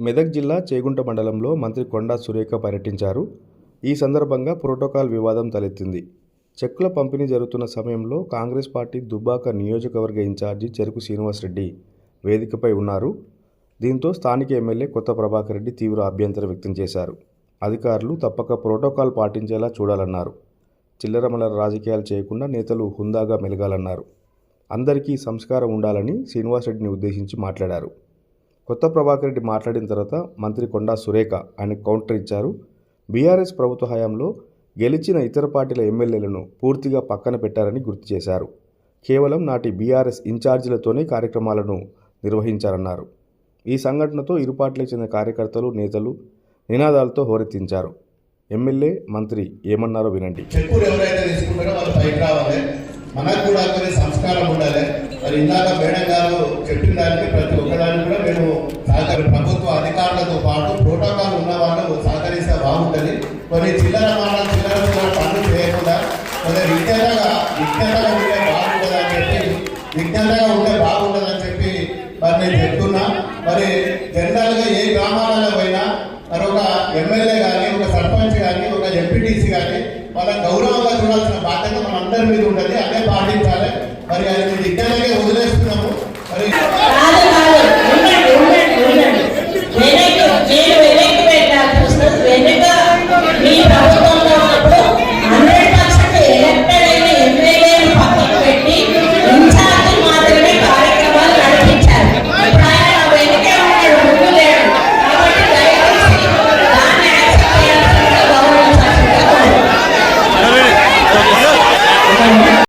మెదక్ జిల్లా చేగుంట మండలంలో మంత్రి కొండా సురేఖ పర్యటించారు. ఈ సందర్భంగా ప్రోటోకాల్ వివాదం తలెత్తింది. చెక్కుల పంపిణీ జరుగుతున్న సమయంలో కాంగ్రెస్ పార్టీ దుబ్బాక నియోజకవర్గ ఇన్ఛార్జి చెరుకు శ్రీనివాసరెడ్డి వేదికపై ఉన్నారు. దీంతో స్థానిక ఎమ్మెల్యే కొత్త ప్రభాకర్ రెడ్డి తీవ్ర అభ్యంతరం వ్యక్తం చేశారు. అధికారులు తప్పక ప్రోటోకాల్ పాటించేలా చూడాలన్నారు. చిల్లరమల్లర రాజకీయాలు చేయకుండా నేతలు హుందాగా మెలగాలన్నారు. అందరికీ సంస్కారం ఉండాలని శ్రీనివాసరెడ్డిని ఉద్దేశించి మాట్లాడారు. కొత్త ప్రభాకర్ రెడ్డి మాట్లాడిన తర్వాత మంత్రి కొండా సురేఖ ఆయన కౌంటర్ ఇచ్చారు. బీఆర్ఎస్ ప్రభుత్వ హయాంలో గెలిచిన ఇతర పార్టీల ఎమ్మెల్యేలను పూర్తిగా పక్కన పెట్టారని గుర్తు చేశారు. కేవలం నాటి బీఆర్ఎస్ ఇన్ఛార్జీలతోనే కార్యక్రమాలను నిర్వహించారన్నారు. ఈ సంఘటనతో ఇరు పార్టీలకు చెందిన కార్యకర్తలు నేతలు నినాదాలతో హోరెత్తించారు. ఎమ్మెల్యే మంత్రి ఏమన్నారో వినండి. మనకు కూడా కొన్ని సంస్కారం ఉండాలి. మరి ఇందాక మేడం గారు చెప్పిన దానికి ప్రతి ఒక్కదానికి అధికారులతో పాటు ప్రోటోకాల్ ఉన్న వాళ్ళు సహకరిస్తే బాగుంటుంది. కొన్ని చిల్లర మాట చిల్లర పనులు చేయకుండా కొన్ని విజ్ఞతగా విజ్ఞతగా ఉంటే బాగుంటుందని చెప్పి విజ్ఞతగా ఉంటే బాగుంటుందని చెప్పి మరి నేను చెప్తున్నా. మరి జనరల్గా ఏ గ్రామాలలో పోయినా మరి ఒక ఎమ్మెల్యే కానీ ఒక సర్పంచ్ కానీ ఒక ఎంపీటీసీ కానీ వాళ్ళ గౌరవంగా చూడాల్సిన బాధ్యత మనందరి మీద ఉంటుంది. అదే పాటించాలి. మరి అది విజ్ఞతగా వదిలేస్తున్నాము. మరి